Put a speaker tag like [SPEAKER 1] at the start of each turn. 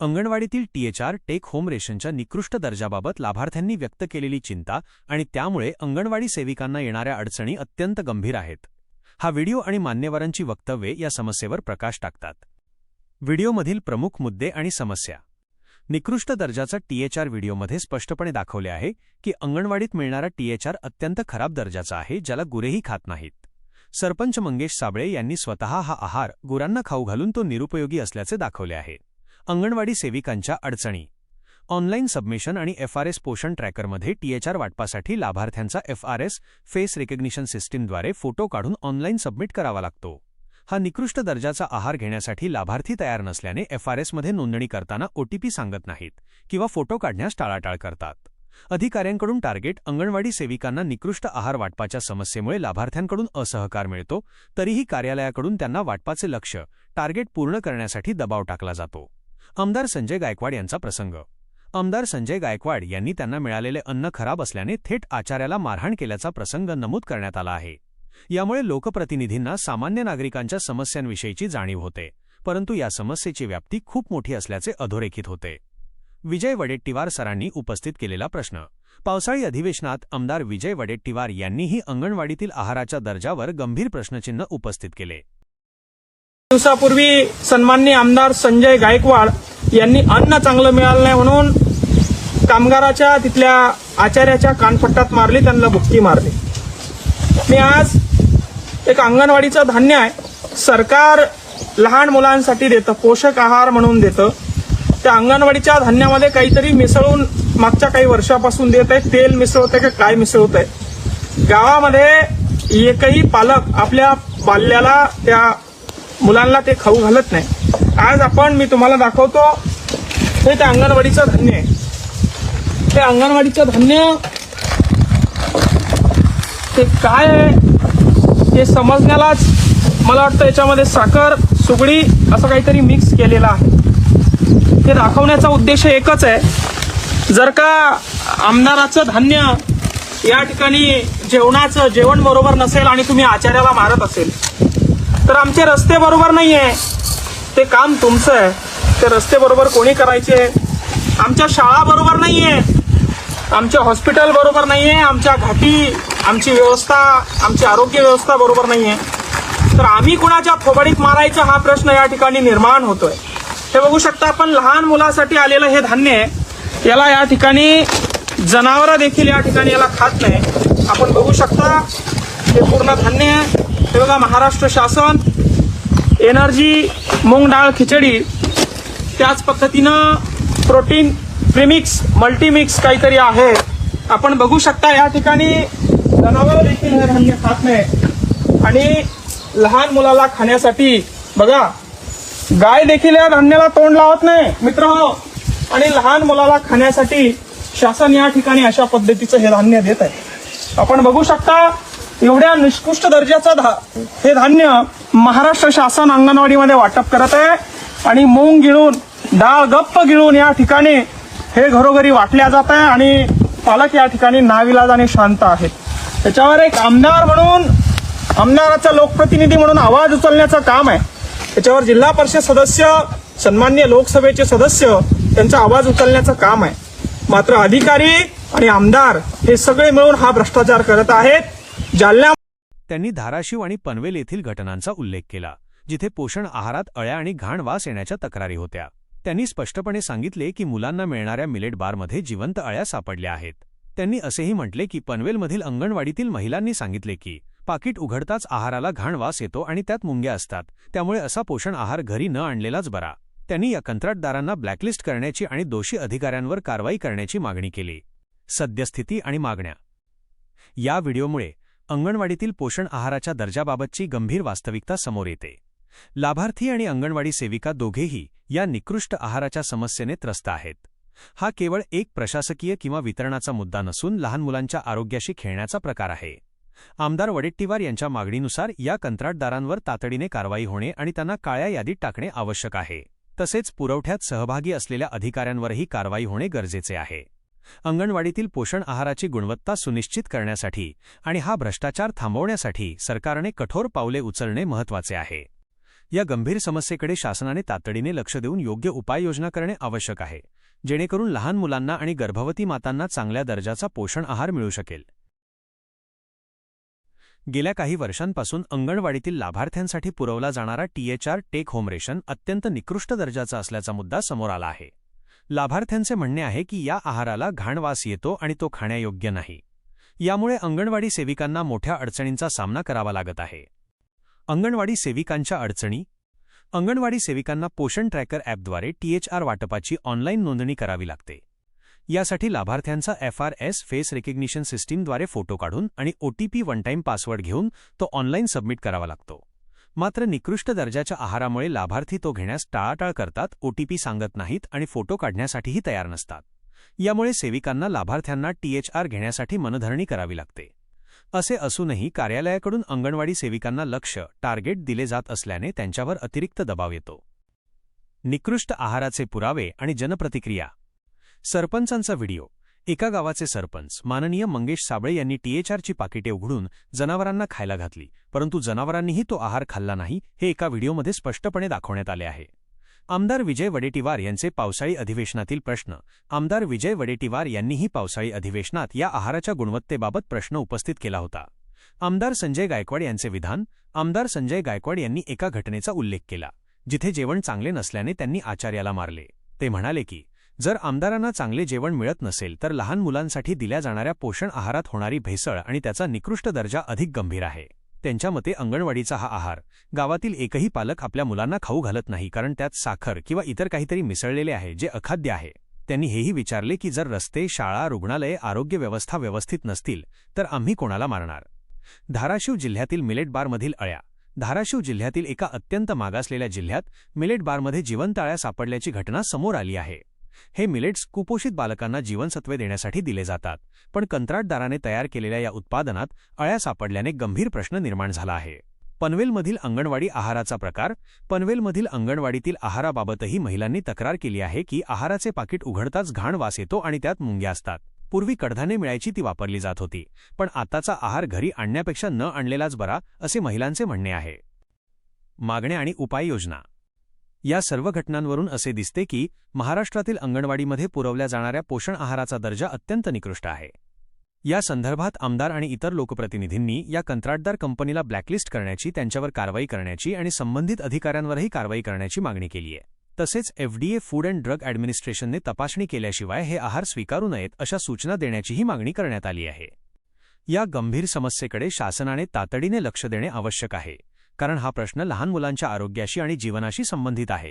[SPEAKER 1] अंगणवाडीतील THR take home रेशनच्या निकृष्ट दर्जाबाबत लाभार्थ्यांनी व्यक्त केलेली चिंता आणि त्यामुळे अंगणवाडी सेविकांना येणाऱ्या अडचणी अत्यंत गंभीर आहेत. हा व्हिडिओ आणि मान्यवरांची वक्तव्ये या समस्येवर प्रकाश टाकतात. व्हिडिओमधील प्रमुख मुद्दे आणि समस्या. निकृष्ट दर्जाचा टीएचआर व्हिडिओमध्ये स्पष्टपणे दाखवले आहे की अंगणवाडीत मिळणारा टीएचआर अत्यंत खराब दर्जाचा आहे ज्याला गुरेही खात नाहीत. सरपंच मंगेश साबळे यांनी स्वतः हा आहार गुरांना खाऊ घालून तो निरुपयोगी असल्याचे दाखवले आहे. अंगणवाडी सेविकांच्या अडचणी. ऑनलाईन सबमिशन आणि एफआरएस पोषण ट्रॅकरमध्ये टीएचआर वाटपासाठी लाभार्थ्यांचा एफआरएस फेस रिकग्निशन सिस्टीमद्वारे फोटो काढून ऑनलाईन सबमिट करावा लागतो. हा निकृष्ट दर्जाचा आहार घेण्यासाठी लाभार्थी तयार नसल्याने एफआरएसमध्ये नोंदणी करताना ओटीपी सांगत नाहीत किंवा फोटो काढण्यास टाळाटाळ करतात. अधिकाऱ्यांकडून टार्गेट अंगणवाडी सेविकांना निकृष्ट आहार वाटपाच्या समस्येमुळे लाभार्थ्यांकडून असहकार मिळतो तरीही कार्यालयाकडून त्यांना वाटपाचे लक्ष टार्गेट पूर्ण करण्यासाठी दबाव टाकला जातो. आमदार संजय गायकवाड यांचा प्रसंग. आमदार संजय गायकवाड यांनी त्यांना मिळालेले अन्न खराब असल्याने थेट आचार्याला मारहाण केल्याचा प्रसंग नमूद करण्यात आला आहे. यामुळे लोकप्रतिनिधींना सामान्य नागरिकांच्या समस्यांविषयीची जाणीव होते परंतु या समस्येची व्याप्ती खूप मोठी असल्याचे अधोरेखित होते. विजय वडेट्टीवार सरांनी उपस्थित केलेला प्रश्न. पावसाळी अधिवेशनात आमदार विजय वडेट्टीवार यांनीही अंगणवाडीतील आहाराच्या दर्जावर गंभीर प्रश्नचिन्ह उपस्थित केले.
[SPEAKER 2] दिवसापूर्वी सन्माननीय आमदार संजय गायकवाड यांनी अन्न चांगलं मिळालं नाही म्हणून कामगाराच्या तिथल्या आचार्याच्या कानफट्टात मारली त्यांना बुक्की मारली. मी आज एक अंगणवाडीचं धान्य आहे. सरकार लहान मुलांसाठी देतं पोषक आहार म्हणून देतं. त्या अंगणवाडीच्या धान्यामध्ये काहीतरी मिसळून मागच्या काही वर्षापासून देत आहे. तेल मिसळत का काय मिसळत आहे? गावामध्ये एकही पालक आपल्या बाल्याला त्या मुलांना ते खाऊ घालत नाही. आज आपण मी तुम्हाला दाखवतो हे त्या अंगणवाडीचं धान्य आहे. ते अंगणवाडीचं धान्य ते काय आहे? ते समजण्यालाच मला वाटतं याच्यामध्ये साखर सुगडी असं काहीतरी मिक्स केलेलं आहे. ते दाखवण्याचा उद्देश एकच आहे. जर का आमदाराचं धान्य या ठिकाणी जेवणाचं जेवण बरोबर नसेल आणि तुम्ही आचार्याला मारत असेल तर आमचे रस्ते बरोबर नाही आहे ते काम तुमचं आहे. ते रस्ते बरोबर कोणी करायचे? आमच्या शाळा बरोबर नाही आहे आमच्या हॉस्पिटल बरोबर नाही आहे आमच्या घाटी आमची व्यवस्था आमची आरोग्य व्यवस्था बरोबर नाही आहे तर आम्ही कुणाच्या थोबडीत मारायचा हा प्रश्न या ठिकाणी निर्माण होतोय. हे बघू शकता आपण लहान मुलासाठी आलेलं हे धान्य आहे. याला या ठिकाणी जनावरं देखील या ठिकाणी याला खात नाही. आपण बघू शकता हे पूर्ण धान्य आहे. हे बघा महाराष्ट्र शासन एनर्जी मूग डाळ खिचडी त्याच पद्धतीनं प्रोटीन प्रिमिक्स मल्टीमिक्स काहीतरी आहे. आपण बघू शकता या ठिकाणी जनावर देखील हे धान्य खात नाही आणि लहान मुलाला खाण्यासाठी बघा गाय देखील या धान्याला तोंड लावत नाही मित्र. हो आणि लहान मुलाला खाण्यासाठी शासन या ठिकाणी अशा पद्धतीचं हे धान्य देत आहे. आपण बघू शकता एवढ्या निष्कृष्ट दर्जाचं धा हे धान्य महाराष्ट्र शासन अंगणवाडीमध्ये वाटप करत आहे. आणि मूंग गिळून डाळ गप्प गिळून या ठिकाणी हे घरोघरी वाटल्या जात आहे आणि पालक या ठिकाणी नाविलाज आणि शांत आहेत. त्याच्यावर एक आमदार म्हणून आमदाराचा लोकप्रतिनिधी म्हणून आवाज उचलण्याचं काम आहे. त्याच्यावर जिल्हा परिषद सदस्य सन्मान्य लोकसभेचे सदस्य त्यांचा आवाज उचलण्याचं काम आहे. मात्र अधिकारी आणि आमदार हे सगळे मिळून हा भ्रष्टाचार करत आहेत. जालना
[SPEAKER 1] त्यांनी धाराशिव आणि पनवेल येथील घटनांचा उल्लेख केला जिथे पोषण आहारात अळ्या आणि घाण वास येण्याच्या तक्रारी होत्या. त्यांनी स्पष्टपणे सांगितले की मुलांना मिळणाऱ्या मिलेट बारमध्ये जिवंत अळ्या सापडल्या आहेत. त्यांनी असेही म्हटले की पनवेलमधील अंगणवाडीतील महिलांनी सांगितले की पाकिट उघडताच आहाराला घाण वास येतो आणि त्यात मुंग्या असतात त्यामुळे असा पोषण आहार घरी न आणलेलाच बरा. त्यांनी या कंत्राटदारांना ब्लॅकलिस्ट करण्याची आणि दोषी अधिकाऱ्यांवर कारवाई करण्याची मागणी केली. सद्यस्थिती आणि मागण्या. या व्हिडिओमुळे अंगणवाडीतील पोषण आहाराच्या दर्जाबाबतची गंभीर वास्तविकता समोर येते. लाभार्थी आणि अंगणवाडी सेविका दोघेही या निकृष्ट आहाराच्या समस्येने त्रस्त आहेत. हा केवळ एक प्रशासकीय किंवा वितरणाचा मुद्दा नसून लहान मुलांच्या आरोग्याशी खेळण्याचा प्रकार आहे. आमदार वडेट्टीवार यांच्या मागणीनुसार या कंत्राटदारांवर तातडीने कारवाई होणे आणि त्यांना काळ्या यादीत टाकणे आवश्यक आहे. तसेच पुरवठ्यात सहभागी असलेल्या अधिकाऱ्यांवरही कारवाई होणे गरजेचे आहे. अंगणवाडीतील पोषण आहाराची गुणवत्ता सुनिश्चित करण्यासाठी आणि हा भ्रष्टाचार थांबवण्यासाठी सरकारने कठोर पावले उचलणे महत्त्वाचे आहे. या गंभीर समस्येकडे शासनाने तातडीने लक्ष देऊन योग्य उपाययोजना करणे आवश्यक आहे जेणेकरून लहान मुलांना आणि गर्भवती मातांना चांगल्या दर्जाचा पोषण आहार मिळू शकेल. गेल्या काही वर्षांपासून अंगणवाडीतील लाभार्थ्यांसाठी पुरवला जाणारा टीएचआर टेक होम रेशन अत्यंत निकृष्ट दर्जाचा असल्याचा मुद्दा समोर आला आहे. लाभार्थ्यांचे म्हणणे आहे की या आहाराला घाणवास येतो आणि तो खाण्यायोग्य नाही. यामुळे अंगणवाडी सेविकांना मोठ्या अडचणींचा सामना करावा लागत आहे. अंगणवाडी सेविकांच्या अडचणी? अंगणवाडी सेविकांना पोषण ट्रॅकर ॲपद्वारे टीएचआर वाटपाची ऑनलाईन नोंदणी करावी लागते. यासाठी लाभार्थ्यांचा F R S face recognition सिस्टीमद्वारे photo काढून आणि ओटीपी वन टाईम पासवर्ड घेऊन तो ऑनलाईन सबमिट करावा लागतो. मात्र निकृष्ट दर्जाच्या आहारामुळे लाभार्थी तो घेण्यास टाळाटाळ करतात ओटीपी सांगत नाहीत आणि फोटो काढण्यासाठीही तयार नसतात. यामुळे सेविकांना लाभार्थ्यांना टीएचआर घेण्यासाठी मनधरणी करावी लागते. असे असूनही कार्यालयाकडून अंगणवाडी सेविकांना लक्ष टार्गेट दिले जात असल्याने त्यांच्यावर अतिरिक्त दबाव येतो. निकृष्ट आहाराचे पुरावे आणि जनप्रतिक्रिया. सरपंचांचा व्हिडिओ. एका गावाचे सरपंच माननीय मंगेश साबळे यांनी टीएचआरची पाकिटे उघडून जनावरांना खायला घातली परंतु जनावरांनीही तो आहार खाल्ला नाही हे एका व्हिडिओमध्ये स्पष्टपणे दाखवण्यात आले आहे. आमदार विजय वडेटीवार यांचे पावसाळी अधिवेशनातील प्रश्न आमदार विजय वडेटीवार यांनीही पावसाळी अधिवेशनात या आहाराच्या गुणवत्तेबाबत प्रश्न उपस्थित केला होता. आमदार संजय गायकवाड यांचे विधान आमदार संजय गायकवाड यांनी एका घटनेचा उल्लेख केला जिथे जेवण चांगले नसल्याने त्यांनी आचार्याला मारले. ते म्हणाले की जर आमदारांना चांगले जेवण मिळत नसेल तर लहान मुलांसाठी दिल्या जाणाऱ्या पोषण आहारात होणारी भेसळ आणि त्याचा निकृष्ट दर्जा अधिक गंभीर आहे. त्यांच्या मते अंगणवाडीचा हा आहार गावातील एकही पालक आपल्या मुलांना खाऊ घालत नाही कारण त्यात साखर किंवा इतर काहीतरी मिसळलेले आहे जे अखाद्य आहे. त्यांनी हेही विचारले की जर रस्ते शाळा रुग्णालये आरोग्य व्यवस्था व्यवस्थित नसतील तर आम्ही कोणाला मारणार? धाराशिव जिल्ह्यातील मिलेट बारमधील अळ्या धाराशिव जिल्ह्यातील एका अत्यंत मागासलेल्या जिल्ह्यात मिलेट बारमध्ये जिवंत अळ्या सापडल्याची घटना समोर आली आहे. हे मिलेट्स कुपोषित बालकांना जीवनसत्वे देण्यासाठी दिले जातात पण कंत्राटदाराने तयार केलेल्या या उत्पादनात अळ्या सापडल्याने गंभीर प्रश्न निर्माण झाला आहे. पनवेलमधील अंगणवाडी आहाराचा प्रकार पनवेलमधील अंगणवाडीतील आहाराबाबतही महिलांनी तक्रार केली आहे की आहाराचे पाकिट उघडताच घाण वास येतो आणि त्यात मुंग्या असतात. पूर्वी कडधाने मिळायची ती वापरली जात होती पण आताचा आहार घरी आणण्यापेक्षा न आणलेलाच बरा असे महिलांचे म्हणणे आहे. मागण्या आणि उपाययोजना या सर्व घटनांवरून असे दिसते की महाराष्ट्रातील अंगणवाडीमध्ये पुरवल्या जाणाऱ्या पोषण आहाराचा दर्जा अत्यंत निकृष्ट आहे. या संदर्भात आमदार आणि इतर लोकप्रतिनिधींनी या कंत्राटदार कंपनीला ब्लॅकलिस्ट करण्याची त्यांच्यावर कारवाई करण्याची आणि संबंधित अधिकाऱ्यांवरही कारवाई करण्याची मागणी केली आहे. तसेच एफडीए फूड अँड ड्रग ॲडमिनिस्ट्रेशनने तपासणी केल्याशिवाय हे आहार स्वीकारू नयेत अशा सूचना देण्याचीही मागणी करण्यात आली आहे. या गंभीर समस्येकडे शासनाने तातडीने लक्ष देणे आवश्यक आहे. कारण हा प्रश्न लहान मुलांच्या आरोग्याशी आणि जीवनाशी संबंधित आहे.